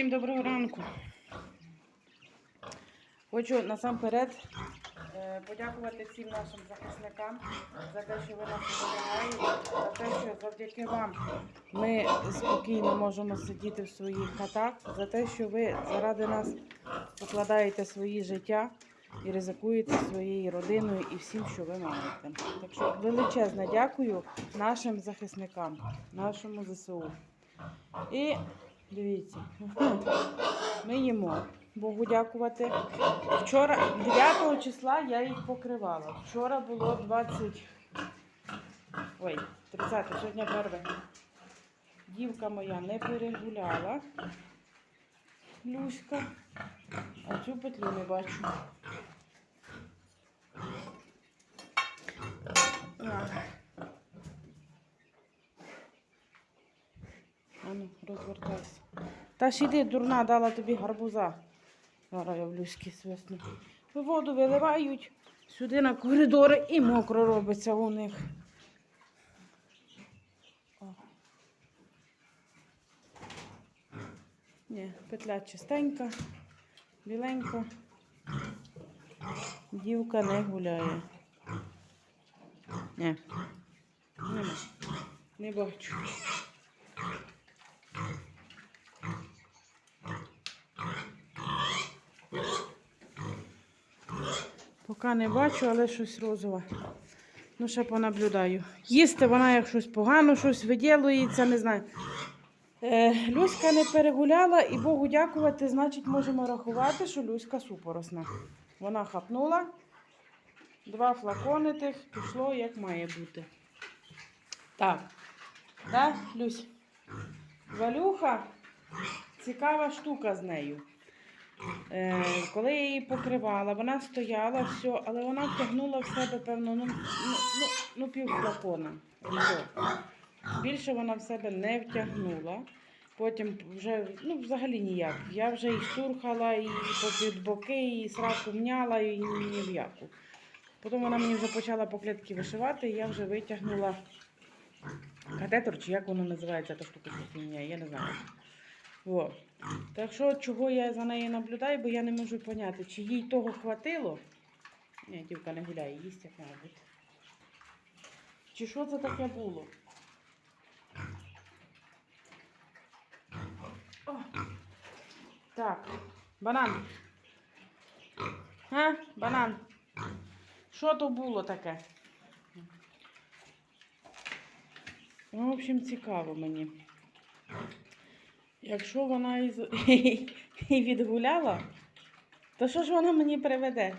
Всім доброго ранку. Хочу насамперед е, подякувати всім нашим захисникам за те, що ви нас допомагаєте, за те, що завдяки вам ми спокійно можемо сидіти в своїх хатах, за те, що ви заради нас покладаєте свої життя і ризикуєте своєю родиною і всім, що ви маєте. Так що величезне дякую нашим захисникам, нашому ЗСУ. І дивіться, ми їмо. Богу дякувати. Вчора, 9 числа, я їх покривала. Вчора було 20. Ой, 30, сьогодні перше. Дівка моя не перегуляла. Люська. А цю петлю не бачу. Ж іди, дурна, дала тобі гарбуза. Зараз я в люськи свисну. Воду виливають сюди на коридори і мокро робиться у них. Ні, петля чистенька, біленька. Дівка не гуляє. Ні. Нема. Не бачу. Поки не бачу, але щось розове. Ну, ще понаблюдаю. Їсти вона як щось погано, щось виділується, не знаю. Е, Люська не перегуляла і Богу дякувати, значить, можемо рахувати, що Люська супоросна. Вона хапнула, два флакони тих пішло, як має бути. Так, да, Люсь? Валюха, цікава штука з нею. Е, коли я її покривала, вона стояла, все, але вона втягнула в себе, певно, ну, ну, ну, ну пів флакона. Більше вона в себе не втягнула. Потім вже, ну, взагалі ніяк. Я вже і штурхала, і попід боки, і сраку мняла, і ні в яку. Потім вона мені вже почала по клітки вишивати, і я вже витягнула катетер, чи як воно називається, та штука я не знаю. О. Так що, чого я за нею наблюдаю, бо я не можу поняти, чи їй того хватило. Ні, дівка не гуляє, їсть як має бути. Чи що це таке було? О. Так, банан. А, банан. Що то було таке? Ну, в общем, цікаво мені. Якщо вона і, відгуляла, то що ж вона мені приведе?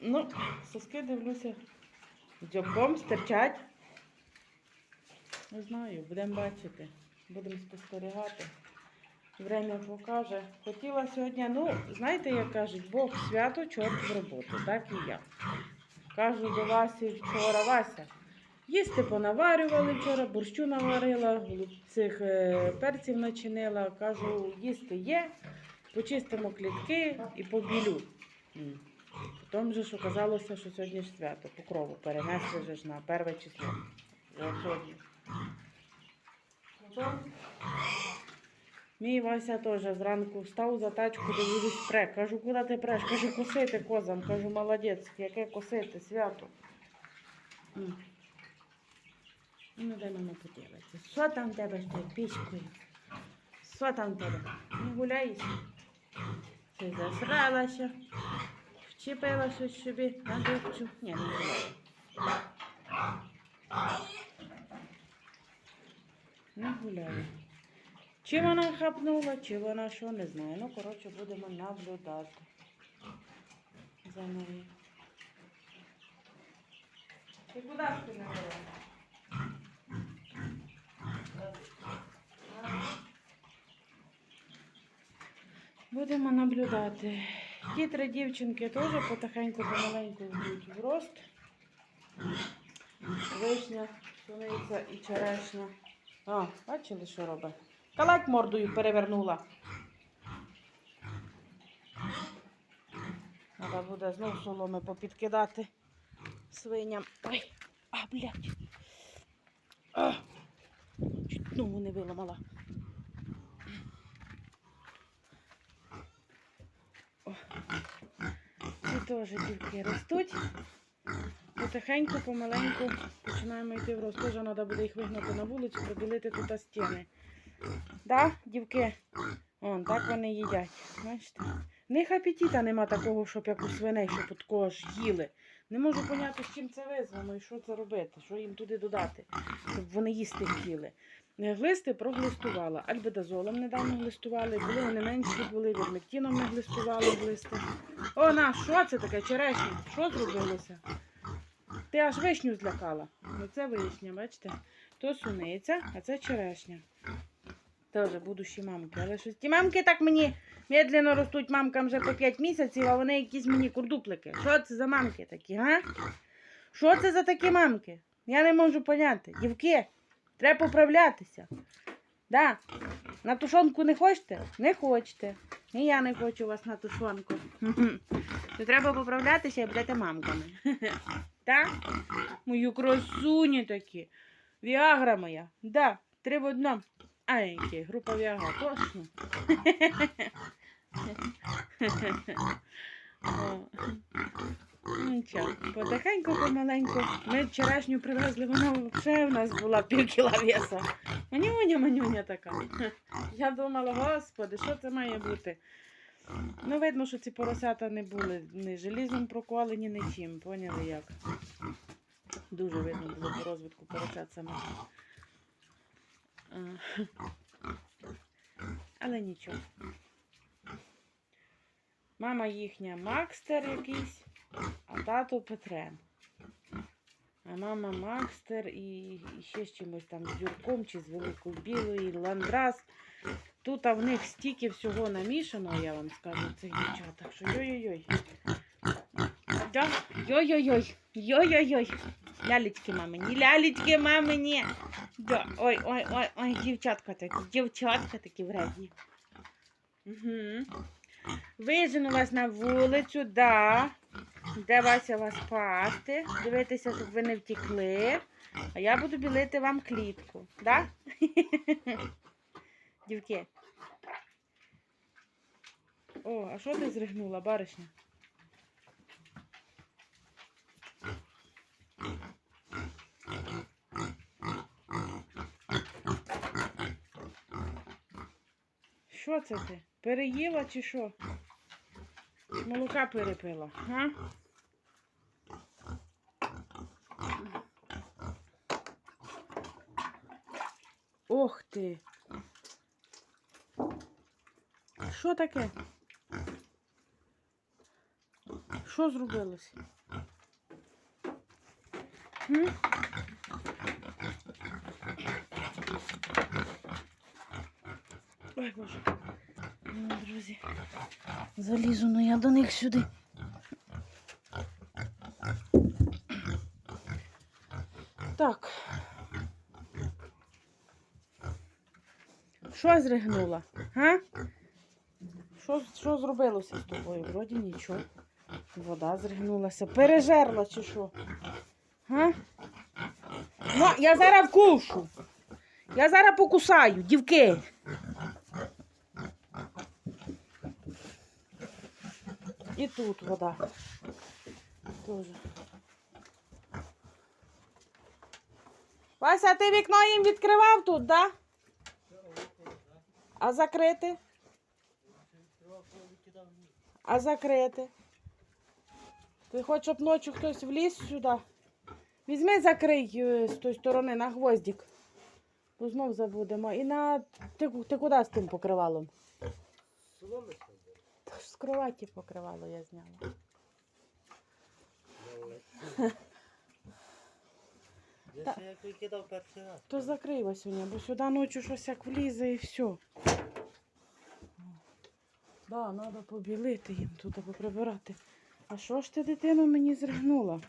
Ну, соски дивлюся. Дзьобком стирчать. Не знаю, будемо бачити. Будемо спостерігати. Время покаже. Хотіла сьогодні, ну, знаєте, як кажуть, Бог свято, чорт в роботу. Так і я. Кажу до Васі вчора, Вася. Їсти понаварювали вчора, борщу наварила, цих е, перців начинила. Кажу, їсти є, почистимо клітки і побілю. Потім же ж оказалося, що сьогодні ж свято, покрову перенесли вже ж на перше число. Сьогодні. Мій Вася теж зранку встав за тачку, дивлюсь, пре. Кажу, куди ти преш? Каже, косити козам. Кажу, молодець, яке косити, свято. Ну, дай мама подивиться. Що там в тебе ще пічкою? Що там в тебе? Не гуляєш? Ти засралася, вчепила щось собі на дубцю. Ні, не гуляє. Не гуляє. Чи вона хапнула, чи вона що, не знаю. Ну, коротше, будемо наблюдати за нею. Ти куди ж Будемо наблюдати. Ті дівчинки теж потихеньку, помаленьку йдуть в рост. Вишня, суниця і черешня. А, бачили, що робить? Калать мордою перевернула. Треба буде знов соломи попідкидати свиням. Ой, а, блядь. Чуть ногу не виламала. Теж дівки ростуть. Потихеньку, помаленьку починаємо йти в рост. Теж треба буде їх вигнати на вулицю, поділити тут стіни. Да, дівки? Вон, так вони їдять. Бачите? В них апетита нема такого, щоб як у свиней, щоб от кого ж їли. Не можу поняти, з чим це визвано і що це робити, що їм туди додати, щоб вони їсти хотіли. Глисти проглистувала. Альбедазолом недавно глистували, були вони менші, були вірмектіном не глистували глисти. О, на, що це таке? Черешня? Що зробилося? Ти аж вишню злякала. Оце вишня, бачите? То суниця, а це черешня. Теж будущі мамки. Але щось ті мамки так мені медленно ростуть мамкам вже по 5 місяців, а вони якісь мені курдуплики. Що це за мамки такі, га? Що це за такі мамки? Я не можу поняти. Дівки, треба поправлятися. Да. На тушонку не хочете? Не хочете. І я не хочу вас на тушонку. То треба поправлятися і будете мамками. Так? Мою красуні такі. Віагра моя. Да, три в одному. А, які, група Віагра, точно. О. Нічого, потихеньку, помаленьку. Ми вчорашню привезли, вона вже в нас була пів кіла веса. Манюня, манюня така. Я думала, господи, що це має бути? Ну, видно, що ці поросята не були ні желізом проколені, ні чим. Поняли як? Дуже видно було по розвитку поросят саме. Але нічого. Мама їхня Макстер якийсь, а тато Петрен. А мама Макстер і, ще з чимось там з Юрком чи з Великою і Ландрас. Тут а в них стільки всього намішано, я вам скажу, цих дівчаток, що йой-йой-йой. Йой-йой-йой. Йой-йой-йой. Лялечки мамині, лялечки мамині. Да. Ой, ой, ой, ой, дівчатка такі, дівчатка такі вредні. Угу. Вижену вас на вулицю, да. Де Вася вас пасти, дивитися, щоб ви не втікли. А я буду білити вам клітку, да? Дівки. О, а що ти зригнула, баришня? Що це ти? Переїла чи що? Молока перепила, га? Ох ти. Що таке? Що зробилося? М? Ой, Боже. Ну, друзі. Залізу, ну я до них сюди. Так. Що зригнула? Га? Що, що зробилося з тобою? Вроді нічого. Вода зригнулася. Пережерла чи що? Га? Ну, я зараз вкушу. Я зараз покусаю, дівки. І тут вода. Тоже. Вася, ти вікно їм відкривав тут, да? А закрити? А закрити? Ти хочеш, щоб ночі хтось вліз сюди? Візьми, закрий е, з тої сторони на гвоздик. Бо знов забудемо. І на. Ти, ти куди з тим покривалом? Ж з кроваті покривало я зняла. Я ще як викидав перший раз. То закрий Васюня, бо сюди ночі щось як влізе і все. Да, треба побілити їм тут, поприбирати. А що ж ти, дитино, мені зригнула?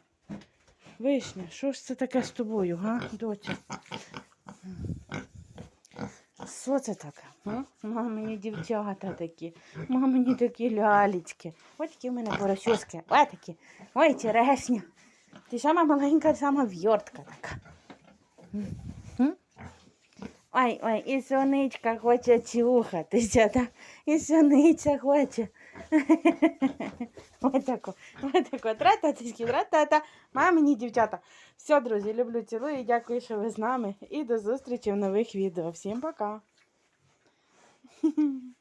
Вишня, що ж це таке з тобою, га, доця? Що це таке? га? Мамині дівчата такі, мамині такі лялечки. Ось такі в мене поросюшки, Ой такі. Ой, черешня. Ти сама маленька, сама в'єртка така. Ой, ой, і соничка хоче чухатися, так? і сониця хоче Отако, отако, тра-та-тиськи, тра-та-та. Мамині дівчата. Все, друзі, люблю, цілую, і дякую, що ви з нами. І до зустрічі в нових відео. Всім пока.